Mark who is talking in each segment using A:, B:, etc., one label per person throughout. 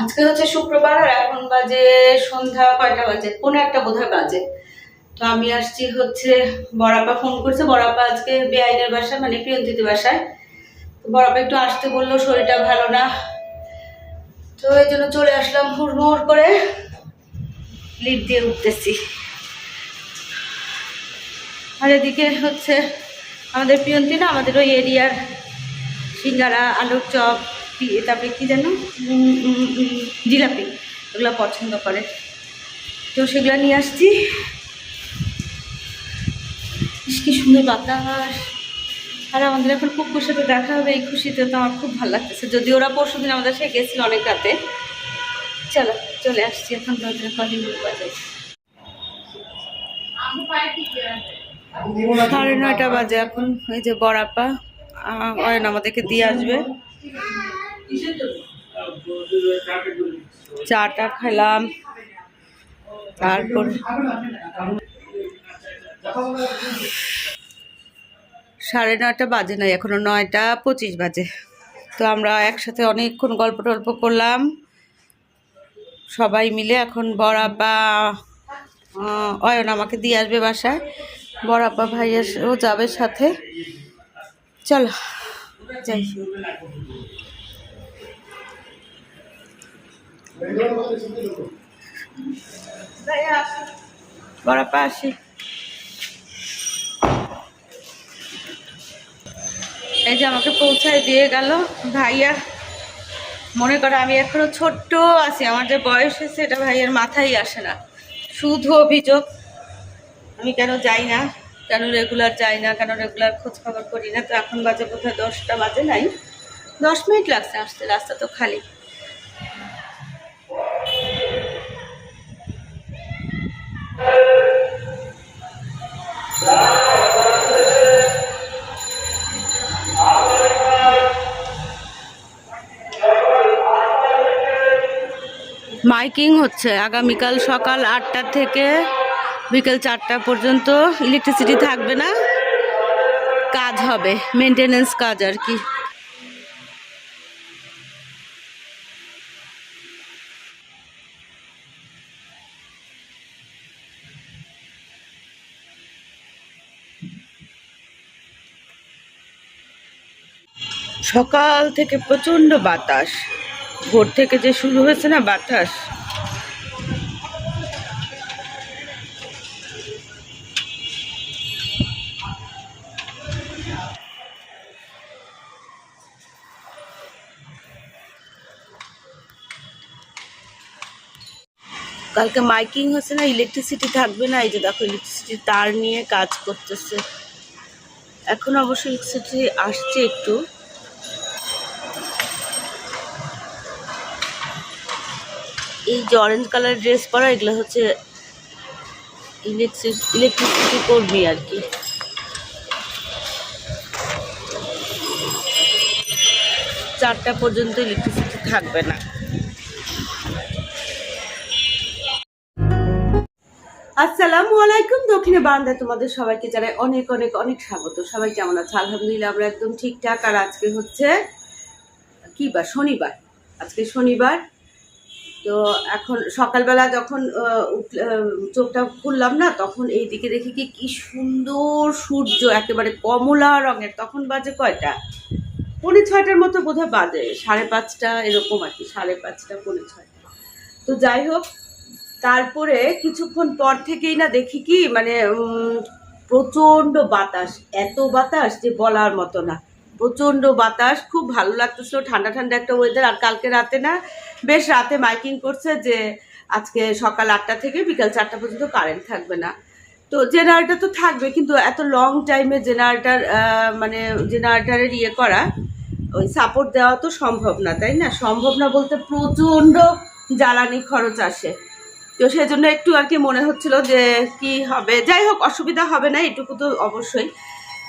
A: আজকে হচ্ছে শুক্রবার আর এখন বাজে সন্ধ্যা কয়টা বাজে? কোনো একটা বোধহয় বাজে। তো আমি আসছি হচ্ছে বড়াপা ফোন করছে। বড়াপা আজকে বেআইনের বাসায় মানে প্রিয়ন্তিতে বাসায়। বড়াপা একটু আসতে বলল, শরীরটা ভালো না। তো এই জন্য চলে আসলাম হুড়মুড় করে। লিফট দিয়ে উঠতেছি। আর এদিকে হচ্ছে আমাদের প্রিয়ন্তি না, আমাদের ওই এরিয়ার সিঙ্গারা, আলুর চপ। তারপরে কি যেন জিলাপি, ওগুলো পছন্দ করে। তো সেগুলো নিয়ে আসছি। কি সুন্দর বাতাস। আর আমাদের এখন কুকুর সাথে দেখা হবে, এই খুশিতে তো আমার খুব ভালো লাগতেছে। যদি ওরা পরশু দিন আমাদের সাথে গেছিল অনেক রাতে। চলো, চলে আসছি এখন দরজা কলিং বাজে সাড়ে নয়টা বাজে এখন, এই যে বড়াপা অয়ন আমাদেরকে দিয়ে আসবে। চাটা খেলাম। তারপর সাড়ে নয়টা বাজে নাই, এখনও নয়টা পঁচিশ বাজে। তো আমরা একসাথে অনেকক্ষণ গল্প টল্প করলাম। সবাই মিলে এখন বড়াপা অয়ন আমাকে দিয়ে আসবে বাসায়। বড়াপা ভাইয়ের ও যাবে সাথে। চলো, যাই। বড়াপা আসি এই যে আমাকে পৌঁছায় দিয়ে গেল। ভাইয়া, মনে করো আমি এখনও ছোট্ট আছি, আমার যে বয়স হয়েছে, এটা ভাইয়ের মাথায় আসে না। শুধু অভিযোগ, আমি কেন যাই না? কেন রেগুলার যাই না? কেন রেগুলার খোঁজ খবর করি না? তো এখন বাজে বোধহয় দশটা বাজে নাই। দশ মিনিট লাগছে আসতে, রাস্তা তো খালি। মাইকিং হচ্ছে। আগামীকাল সকাল আটটা থেকে বিকেল চারটা পর্যন্ত ইলেকট্রিসিটি থাকবে না, কাজ হবে মেনটেনেন্স কাজ আর কি। সকাল থেকে প্রচণ্ড বাতাস। ভোর থেকে যে শুরু হয়েছে না বাতাস? কালকে মাইকিং হচ্ছে না ইলেকট্রিসিটি থাকবে না, এই যে দেখো ইলেকট্রিসিটি তার নিয়ে কাজ করতেছে। এখন অবশ্য ইলেকট্রিসিটি আসছে একটু। এই যে অরেঞ্জ কালার ড্রেস পরা, এগুলো হচ্ছে ইলেকট্রিসিটি কর্মী আর কি। চারটা পর্যন্ত ইলেকট্রিসিটি থাকবে না। আসসালামু আলাইকুম, দক্ষিণে বারান্দায় তোমাদের সবাইকে জানাই অনেক অনেক অনেক স্বাগত। সবাই কেমন আছে? আলহামদুলিল্লাহ, আমরা একদম ঠিকঠাক। আর আজকে হচ্ছে কি বার? শনিবার। আজকে শনিবার। তো এখন সকালবেলা যখন চোখটা খুললাম না, তখন এই দিকে দেখি কি কি সুন্দর সূর্য, একেবারে কমলা রঙের, তখন বাজে কয়টা? পৌনে ছয়টার মতো বোধহয় বাজে, সাড়ে পাঁচটা এরকম আর কি, সাড়ে পাঁচটা, পৌনে ছয়টা। তো যাই হোক, তারপরে কিছুক্ষণ পর থেকেই না দেখি কি মানে প্রচণ্ড বাতাস, এত বাতাস যে বলার মতো না। প্রচণ্ড বাতাস, খুব ভালো লাগতেছিল, ঠান্ডা ঠান্ডা একটা ওয়েদার আর কালকে রাতে না বেশ রাতে মাইকিং করছে যে আজকে সকাল আটটা থেকে বিকাল চারটা পর্যন্ত কারেন্ট থাকবে না। তো জেনারেটার তো থাকবে, কিন্তু এত লং টাইমে জেনারেটার মানে জেনারেটারের ইয়ে করা, ওই সাপোর্ট দেওয়া তো সম্ভব না, তাই না? সম্ভব না বলতে প্রচণ্ড জ্বালানি খরচ আসে। তো সেই জন্য একটু আর কি মনে হচ্ছিল যে কি হবে। যাই হোক, অসুবিধা হবে না, এটুকু তো অবশ্যই।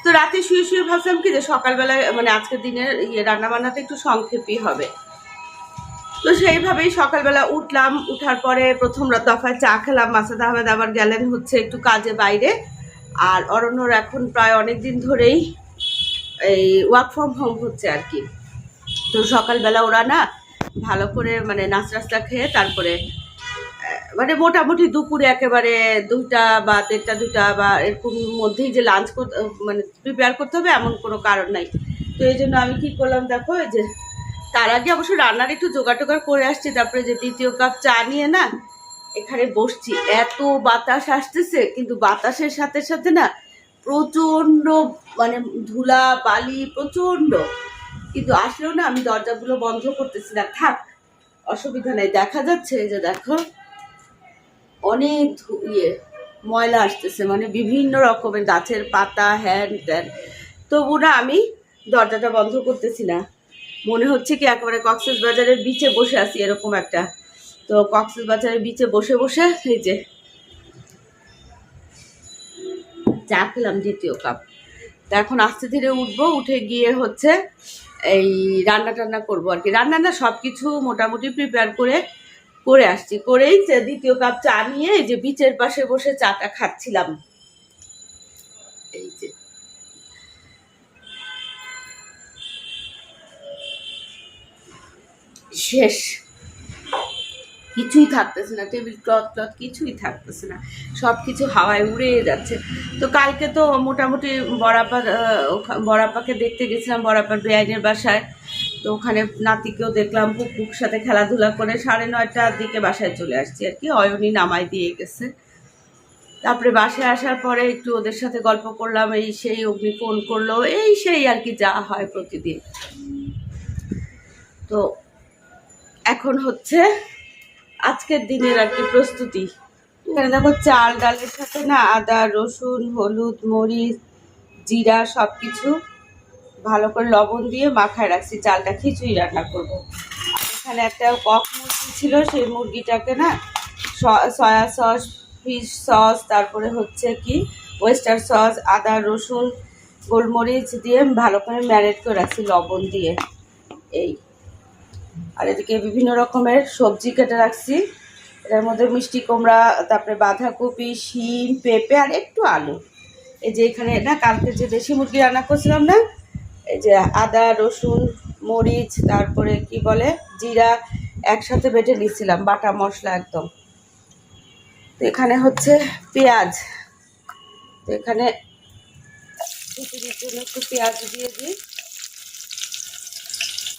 A: তো রাতে শুয়ে শুয়ে ভাবছিলাম কি যে সকালবেলায় মানে আজকের দিনের ইয়ে রান্নাবান্নাটা একটু সংক্ষেপই হবে। তো সেইভাবেই সকালবেলা উঠলাম। উঠার পরে প্রথম দফায় চা খেলাম, মাসাদ আহমেদ আবার গেলেন হচ্ছে একটু কাজে বাইরে। আর অরণ্যর এখন প্রায় অনেক দিন ধরেই এই ওয়ার্ক ফ্রম হোম হচ্ছে আর কি। তো সকালবেলা ওরা না ভালো করে মানে নাচ রাস্তা খেয়ে তারপরে মানে মোটামুটি দুপুরে একেবারে দুইটা বা দেড়টা, দুইটা বা এরকম মধ্যেই যে লাঞ্চ মানে প্রিপেয়ার করতে হবে এমন কোনো কারণ নাই। তো এই জন্য আমি কি করলাম দেখো যে তার আগে অবশ্য রান্নার একটু জোগাড় করে আসছি, তারপরে যে দ্বিতীয় কাপ চা নিয়ে না, এখানে বসছি। এত বাতাস আসতেছে, কিন্তু বাতাসের সাথে সাথে না প্রচণ্ড মানে ধুলা বালি প্রচণ্ড। কিন্তু আসলেও না আমি দরজাগুলো বন্ধ করতেছি না। থাক, অসুবিধা নেই। দেখা যাচ্ছে যে দেখো, অনেক ইয়ে ময়লা আসতেছে মানে বিভিন্ন রকমের গাছের পাতা হ্যান ত্যান তবু না আমি দরজাটা বন্ধ করতেছি না। মনে হচ্ছে কি একেবারে কক্সেস বাজারের বিচে বসে আছি, এরকম একটা। তো কক্সেস বাজারের বিচে বসে বসে, এই যে, চা খেলাম দ্বিতীয় কাপ তা এখন আস্তে ধীরে উঠবো, উঠে গিয়ে হচ্ছে এই রান্না টান্না করব আর কি। রান্না না সব কিছু মোটামুটি প্রিপেয়ার করে করে আসছি। করেই দ্বিতীয় কাপ চা নিয়ে এই যে বিচের পাশে বসে চাটা খাচ্ছিলাম। এই যে। শেষ। কিছুই থাকতেছে না, টেবিল ক্লথ ক্লথ কিছুই থাকতেছে না। সব কিছু হাওয়ায় উড়ে যাচ্ছে। তো কালকে তো মোটামুটি বড়াপা বরাপাকে দেখতে গেছিলাম বরাপার বেআইনের বাসায়। তো ওখানে নাতিকেও দেখলাম পুকুক সাথে খেলাধুলা করে সাড়ে নয়টার দিকে বাসায় চলে আসছি আর কি। অয়নি নামাই দিয়ে গেছে। তারপরে বাসায় আসার পরে একটু ওদের সাথে গল্প করলাম, এই সেই অগ্নি ফোন করল, এই সেই আর কি যা হয় প্রতিদিন। তো এখন হচ্ছে আজকের দিনের আর কি প্রস্তুতি। এখানে দেখো চাল, ডালের সাথে না আদা, রসুন, হলুদ, মরিচ, জিরা সব কিছু ভালো করে লবণ দিয়ে মাখায় রাখছি। চালটা খিচুড়ি রান্না করব। এখানে একটা কক মুরগি ছিল, সেই মুরগিটাকে না সয়া সস, ফিশ সস, তারপরে হচ্ছে কি ওয়েস্টার সস, আদা, রসুন, গোলমরিচ দিয়ে ভালো করে ম্যারেট করে রাখছি লবণ দিয়ে। এই। আর এদিকে বিভিন্ন রকমের সবজি কেটে রাখছি। এটার মধ্যে মিষ্টি কুমড়া, তারপরে বাঁধাকপি, শিম, পেঁপে আর একটু আলু। এই যে এখানে না, কালকে যে দেশি মুরগি রান্না করছিলাম না, এই যে আদা, রসুন, মরিচ, তারপরে কি বলে, জিরা একসাথে বেটে নিচ্ছিলাম, বাটা মশলা একদম। তো এখানে হচ্ছে পেঁয়াজ। তো এখানে জন্য একটু পেঁয়াজ দিয়ে দিই।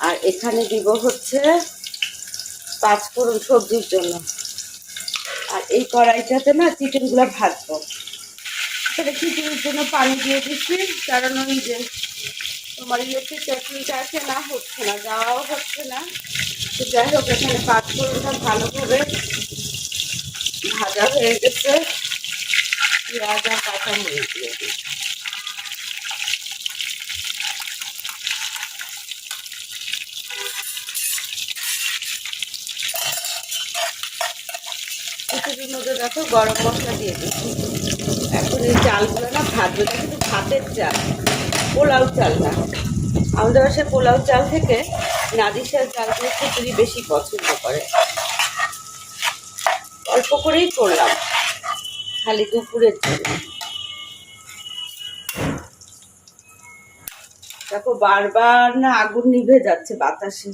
A: আর এখানে দিব হচ্ছে পাঁচফোড়ন সবজির জন্য। আর এই কড়াইটাতে না চিকেনগুলো ভাজবো। সেটা খিচুড়ির জন্য পানি দিয়ে দিচ্ছি, কারণ ওই যে তোমার ইলেকট্রিক চাটনিটা আছে না, হচ্ছে না, যাওয়াও হচ্ছে না। তো যাই হোক, এখানে পাঁচ পাঁচফোড়নটা ভালোভাবে ভাজা হয়ে গেছে। পেঁয়াজ আর কাঁচা মরিচ দিয়ে দিই দেখো গরম মশলা দিয়ে দিচ্ছি এখন এই চালগুলো না ভাজবে কিন্তু ভাতের চাল, পোলাও চাল না আমাদের বাসায় পোলাও চাল থেকে নাদিসার চালগুলো খিচুড়ি বেশি পছন্দ করে। অল্প করেই করলাম, খালি দুপুরের জন্য। দেখো বারবার না আগুন নিভে যাচ্ছে বাতাসে।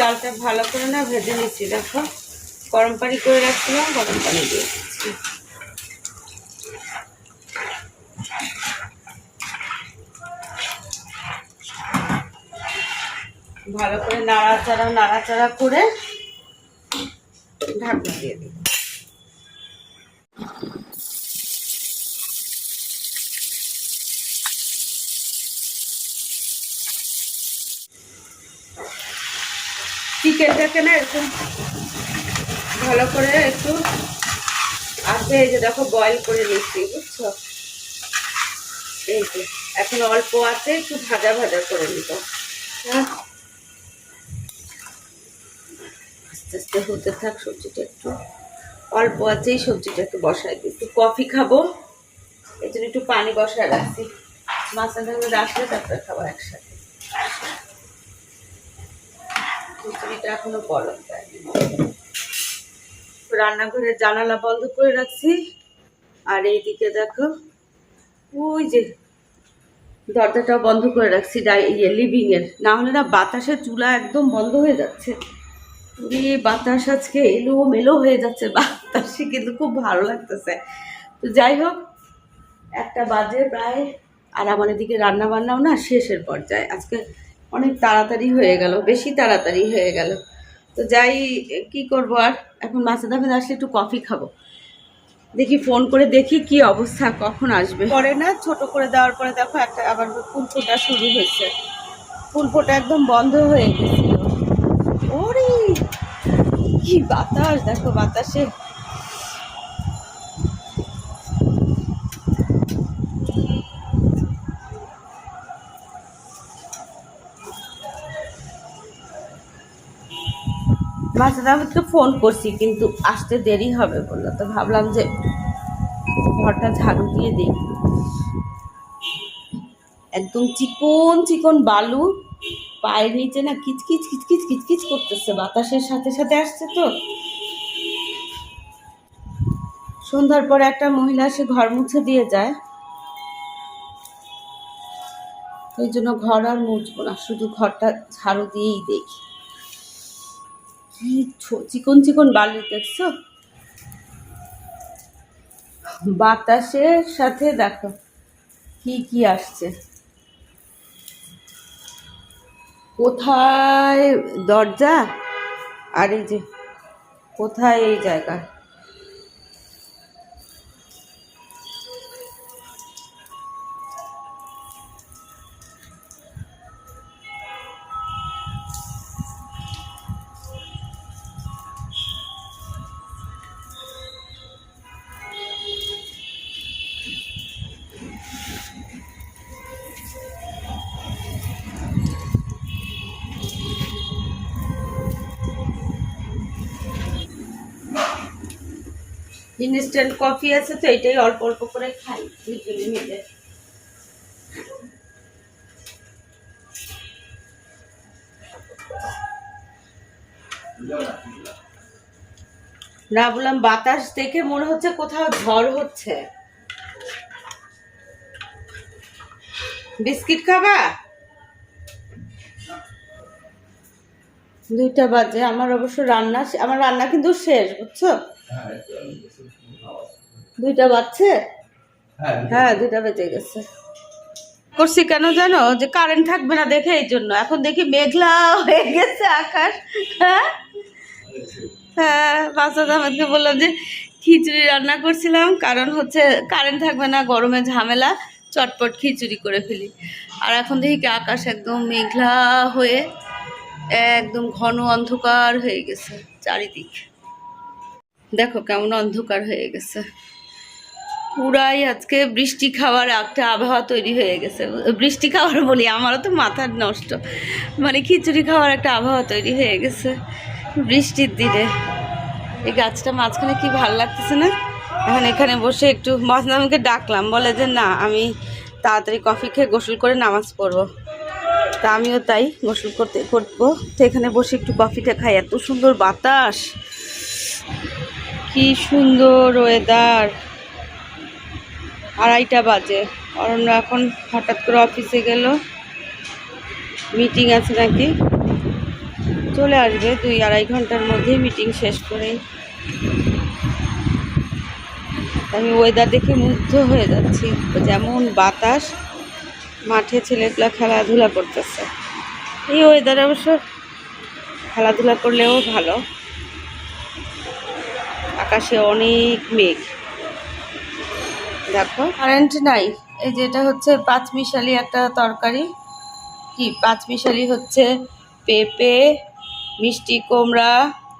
A: চালটা ভালো করে না ভেজে নিচ্ছি, দেখো। গরম পানি করে রাখছিলাম, গরম পানি দিয়ে ভালো করে নাড়াচাড়া নাড়াচাড়া করে ঢাকনা দিয়ে দিই চিকেনটাকে না এরকম ভালো করে একটু আগে এই যে দেখো বয়েল করে নিচ্ছি বুঝছ? এই যে, এখন অল্প আছে, একটু ভাজা ভাজা করে নিব। হ্যাঁ? আস্তে আস্তে হতে থাক সবজিটা একটু। অল্প আছেই সবজিটা একটু বসাই দিই। একটু কফি খাব এই জন্য একটু পানি বসায় রাখছি। থাকলে রাখলে তারপরে খাব একসাথে। খিচুড়িটা এখনও গরম দেয়নি রান্নাঘরের জানালা বন্ধ করে রাখছি। আর এইদিকে দেখো, ওই যে দরজাটাও বন্ধ করে রাখছি, ডাই ইয়ে লিভিং এর। না হলে না বাতাসের চুলা একদম বন্ধ হয়ে যাচ্ছে। পুরি বাতাস আজকে এলো মেলো হয়ে যাচ্ছে। বাতাসে কিন্তু খুব ভালো লাগতেছে। তো যাই হোক, একটা বাজে প্রায়। আর আমার এদিকে রান্না বান্নাও না শেষের পর্যায়ে। আজকে অনেক তাড়াতাড়ি হয়ে গেল, বেশি তাড়াতাড়ি হয়ে গেল। তো যাই, কি করব আর? এখন মাছের দামে আসলে একটু কফি খাব। দেখি ফোন করে দেখি কি অবস্থা, কখন আসবে। পরে না, ছোট করে দেওয়ার পরে দেখো একটা আবার ফুল ফোটা শুরু হয়েছে। ফুল ফোটা একদম বন্ধ হয়ে গেছিল। ওরে, কি বাতাস, দেখো বাতাসে। মাঝে আহমেদকে ফোন করছি, কিন্তু আসতে দেরি হবে বলল তো ভাবলাম যে ঘরটা ঝাড়ু দিয়ে দিই। একদম চিকন চিকন বালু, পায়ের নিচে না কিচকিচ কিচকিচ কিচকিচ করতেছে, বাতাসের সাথে সাথে আসছে তো। সন্ধ্যার পরে একটা মহিলা এসে ঘর মুছে দিয়ে যায়। ওই জন্য ঘর আর মুছবো না, শুধু ঘরটা ঝাড়ু দিয়েই দেখি। কি চিকন চিকন বালি, দেখছ? বাতাসের সাথে দেখো, কি কি আসছে। কোথায় দরজা? আর এই যে, কোথায় এই জায়গা? ইনস্ট্যান্ট কফি আছে তো এটাই অল্প অল্প করে খাই, দুজনে মিলে। না, বললাম বাতাস দেখে মনে হচ্ছে কোথাও ঝড় হচ্ছে। বিস্কিট খাবা? দুইটা বাজে, আমার অবশ্য রান্না আমার রান্না কিন্তু শেষ, বুঝছ? দুইটা বাজছে? হ্যাঁ দুইটা বেজে গেছে। করছি কেন জানো? যে কারেন্ট থাকবে না দেখে এই জন্য। এখন দেখি মেঘলা হয়ে গেছে আকাশ। হ্যাঁ? হ্যাঁ বাসাদ আহমেদকে বললাম যে খিচুড়ি রান্না করছিলাম। কারণ হচ্ছে কারেন্ট থাকবে না গরমে ঝামেলা। চটপট খিচুড়ি করে ফেলি। আর এখন দেখি কি আকাশ একদম মেঘলা হয়ে একদম ঘন অন্ধকার হয়ে গেছে চারিদিক। দেখো কেমন অন্ধকার হয়ে গেছে। পুরাই আজকে বৃষ্টি খাওয়ার একটা আবহাওয়া তৈরি হয়ে গেছে। বৃষ্টি খাওয়ার বলি, আমারও তো মাথার নষ্ট। মানে খিচুড়ি খাওয়ার একটা আবহাওয়া তৈরি হয়ে গেছে বৃষ্টির দিনে। এই গাছটা মাঝখানে কি ভালো লাগতেছে না? এখন এখানে বসে একটু মজনামকে ডাকলাম, বলে যে না, আমি তাড়াতাড়ি কফি খেয়ে গোসল করে নামাজ পড়ব। তা আমিও তাই গোসল করতে, করব। তো এখানে বসে একটু কফিটা খাই, এত সুন্দর বাতাস। কি সুন্দর ওয়েদার আড়াইটা বাজে। অরণ্য এখন হঠাৎ করে অফিসে গেল। মিটিং আছে নাকি? চলে আসবে দুই আড়াই ঘণ্টার মধ্যেই মিটিং শেষ করেই আমি ওয়েদার দেখে মুগ্ধ হয়ে যাচ্ছি। যেমন বাতাস, মাঠে ছেলেগুলা খেলাধুলা করতেছে। এই ওয়েদারে অবশ্য খেলাধুলা করলেও ভালো। আকাশে অনেক মেঘ। দেখো। কারেন্ট নাই। এই যে এটা হচ্ছে পাঁচমিশালি একটা তরকারি। কি? পাঁচমিশালি হচ্ছে পেঁপে, মিষ্টি কুমড়া,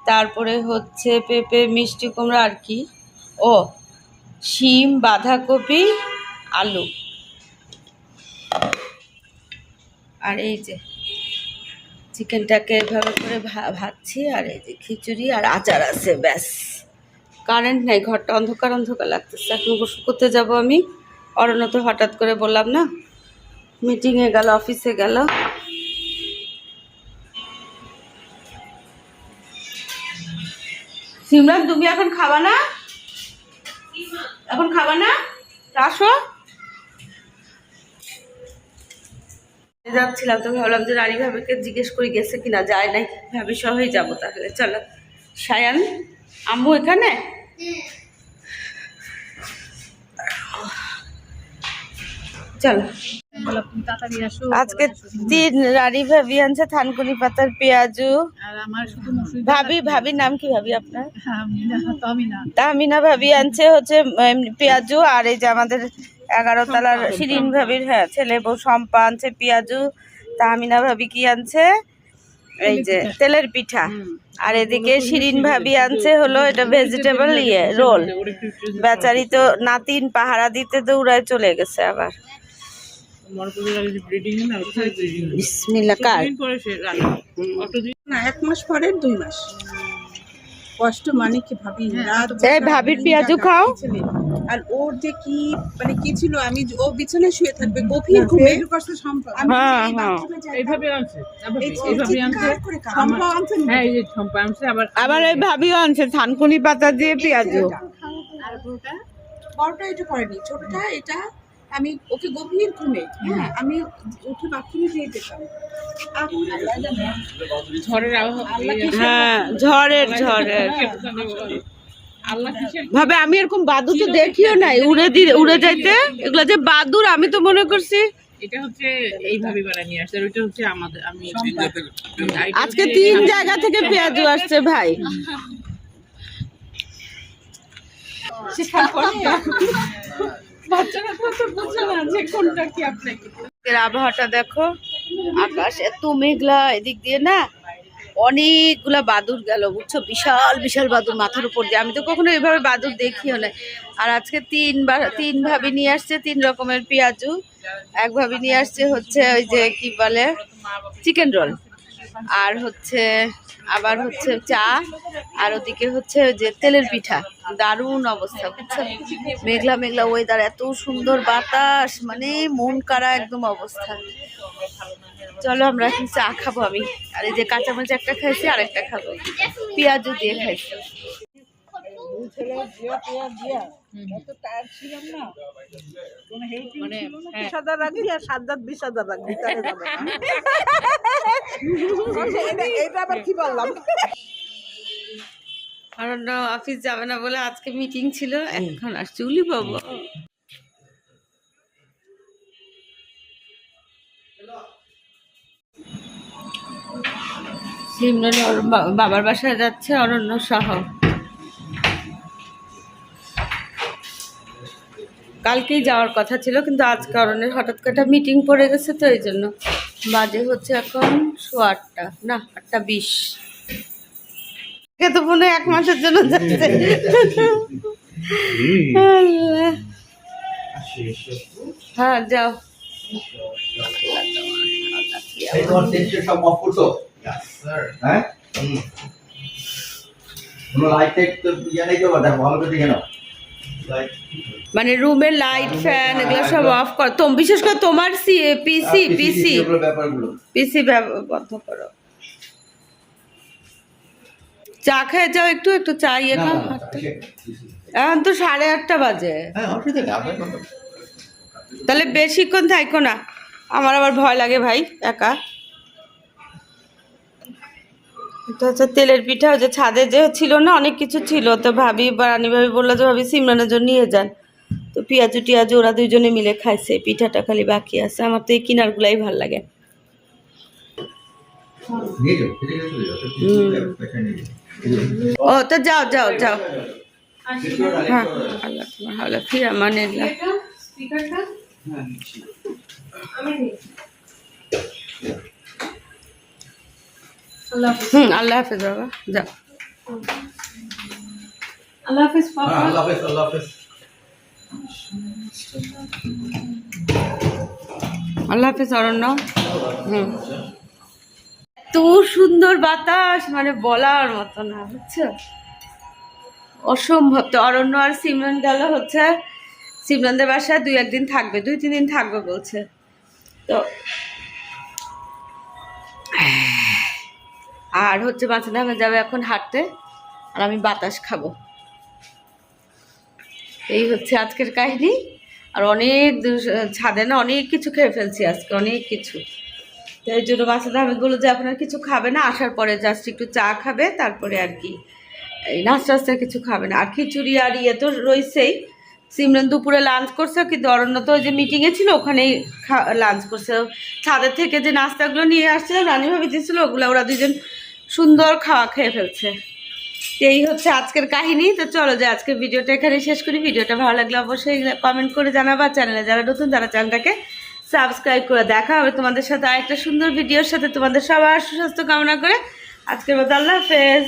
A: তারপরে হচ্ছে পেঁপে, মিষ্টি কুমড়া আর কি? ও, শিম, বাঁধাকপি, আলু। আর এই যে চিকেনটাকে এভাবে করে ভাজছি, আর এই যে খিচুড়ি আর আচার আছে, ব্যাস। কারেন্ট নেই, ঘরটা অন্ধকার অন্ধকার লাগতেছে। এখন গোসল করতে যাব আমি। অরণ্য তো হঠাৎ করে বললাম, না মিটিংয়ে গেল অফিসে গেল। সিমরান, তুমি এখন খাবা না? এখন খাবা না? আসো। যাচ্ছিলাম তো, ভাবলাম যে রানী ভাবিকে জিজ্ঞেস করি, গেছে কিনা? যায় নাই, ভাবি সহই যাব তাহলে। চলো, সায়ান। আম্মু এখানে? চলো। আজকে তিন রানী ভাবি আনছে থানকুনি পাতার পেঁয়াজু। ভাবি ভাবির নাম কি ভাবি আপনার? ভাবি আনছে হচ্ছে পেঁয়াজু আর এই যে আমাদের এগারো তলার শিরিন ভাবির হ্যাঁ ছেলে বউ সম্পা আনছে পেঁয়াজু। তামিনা ভাবি কি আনছে? এই যে তেলের পিঠা। আর এদিকে শিরিন ভাবি আনছে হলো এটা ভেজিটেবল ইয়ে রোল বেচারি তো নাতিন পাহারা দিতে দৌড়ায় চলে গেছে আবার। বিসমিল্লাহ কার?
B: না এক মাস পরে দুই মাস। কষ্ট মানে কি ভাবি?
A: এই ভাবির পেঁয়াজু খাও।
B: আর ওর যে কি মানে কি ছিল আমি ও বিছানায় শুয়ে থাকবে গভীর ঘুমে
A: হ্যাঁ, হ্যাঁ।
B: বাথরুমে যাই,
C: এইভাবে আনছে। আবার
B: এই
C: এইভাবে আনছে।
B: কান্না আনছেন
C: হ্যাঁ এই যে আনছে আবার
A: আবার এই ভাবিও আনছে থানকুনি পাতা দিয়ে পেঁয়াজু।
B: আর বড়টা বড়টা এটা করেনি ছোটটা এটা আমি ওকে গভীর ঘুমে হ্যাঁ আমি উঠে বাথরুমে যেয়ে জানে,
C: ঝড়ের
A: হ্যাঁ ঝড়ের ঝড়ের। ভাবে আমি এরকম বাদুর তো দেখিও নাই উড়ে দি উড়ে যাইতে। এগুলো যে বাদুর আমি তো মনে করছি।
C: এটা হচ্ছে এইভাবে বানায় নিয়ে আসছে ওইটা হচ্ছে আমাদের আমি
A: আজকে তিন জায়গা থেকে পেঁয়াজু আসছে ভাই। আবহাওয়াটা দেখো, আকাশ এত মেঘলা এদিক দিয়ে না, অনেকগুলা বাদুর গেল, বুঝছ? বিশাল বিশাল বাদুর মাথার উপর দিয়ে। আমি তো কখনো এভাবে বাদুর দেখিও না আর আজকে তিনবার তিন ভাবি নিয়ে আসছে, তিন রকমের পেঁয়াজু। এক ভাবি নিয়ে আসছে হচ্ছে ওই যে কি বলে, চিকেন রোল। আর হচ্ছে, আবার হচ্ছে চা, আর ওদিকে হচ্ছে যে তেলের পিঠা। দারুণ অবস্থা, বুঝছ? মেঘলা মেঘলা ওয়েদার এত সুন্দর বাতাস মানে মন কারা একদম অবস্থা। চলো আমরা এখন চা খাব আমি। আর এই যে কাঁচামরিচ একটা খাইছি আর একটা খাব। পেঁয়াজও দিয়ে খাইছি।
C: মানে হ্যাঁ।
B: রাখবি আর সাত দাঁত বিশ হাজার রাখবি তাহলে যাবে না। এটা- এটা আবার কি বললাম?
A: কারণ অফিস যাবে না বলে আজকে মিটিং ছিল এখন আর চুলি পাবো। সিমরন বাবার বাসায় যাচ্ছে অরণ্য সহ। কালকেই যাওয়ার কথা ছিল, কিন্তু আজকে অরণ্যের হঠাৎ করে মিটিং পড়ে গেছে তো এই জন্য। বাজে হচ্ছে এখন সোয়া আটটা, না, আটটা বিশ। তো মনে এক মাসের জন্য যাচ্ছে। হ্যাঁ যাও।
D: sir. হ্যাঁ ভালো করে দেখে নাও
A: মানে রুমের লাইট ফ্যান এগুলো সব অফ কর তো বিশেষ করে তোমার পিসি পিসি
D: ব্যাপারগুলো।
A: পিসি বন্ধ করো। চা খেয়ে যাও একটু একটু চা ইয়ে খাও।
D: সে-
A: এখন তো সাড়ে আটটা বাজে।
D: হ্যাঁ
A: তাহলে বেশিক্ষণ থাইকো না। আমার আবার ভয় লাগে ভাই একা। এটা হচ্ছে তেলের পিঠা ওই যে ছাদে যে ছিল না অনেক কিছু ছিল। তো ভাবি বা রানী ভাবি বলল যে ভাবি সিমরানের জন্য নিয়ে যান। তো পেঁয়াজু টিয়াজু ওরা দুইজনে মিলে খাইছে পিঠাটা খালি বাকি আছে। আমার তো এই কিনারগুলাই ভালো লাগে। ও তো যাও যাও যাও। হ্যাঁ আল্লাহ ফির মানে হুম আল্লাহ হাফেজ বাবা যাও।
E: আল্লাহ হাফিজ
D: হ্যাঁ, আল্লাহ হাফেজ আল্লাহ হাফেজ।
A: আল্লাহ হাফেজ অরণ্য। হুম। এত সুন্দর বাতাস মানে বলার মতো না বুঝছ? অসম্ভব। তো অরণ্য আর সিমরান গেল হচ্ছে সিমরানদের বাসায় দুই একদিন থাকবে দুই তিন দিন থাকবে বলছে। তো আর হচ্ছে মাছের ধামে যাবে এখন হাঁটতে, আর আমি বাতাস খাব। এই হচ্ছে আজকের কাহিনী। আর অনেক ছাদে না অনেক কিছু খেয়ে ফেলছি আজকে, অনেক কিছু। তো এই জন্য বলল যে আপনার কিছু খাবে না, আসার পরে জাস্ট একটু চা খাবে, তারপরে আর কি। এই নাস্তা টাস্তা কিছু খাবে না। আর খিচুড়ি আর ইয়ে তো রয়েছেই। সিমরান দুপুরে লাঞ্চ করছে, কিন্তু অরণ্য তো ওই যে মিটিংয়ে ছিল, ওখানেই লাঞ্চ করছে। ছাদের থেকে যে নাস্তাগুলো নিয়ে আসছিল রানী ভাবি দিয়েছিল, ওগুলো ওরা দুজন সুন্দর খাওয়া খেয়ে ফেলছে। এই হচ্ছে আজকের কাহিনী। তো চলো যে আজকের ভিডিওটা এখানে শেষ করি। ভিডিওটা ভালো লাগলে অবশ্যই কমেন্ট করে জানাবা। চ্যানেলে যারা নতুন, তারা চ্যানেলটাকে সাবস্ক্রাইব করে দেখা হবে। তোমাদের সাথে আরেকটা সুন্দর ভিডিওর সাথে তোমাদের সবার সুস্বাস্থ্য কামনা করে। আজকের মতো আল্লাহ হাফেজ।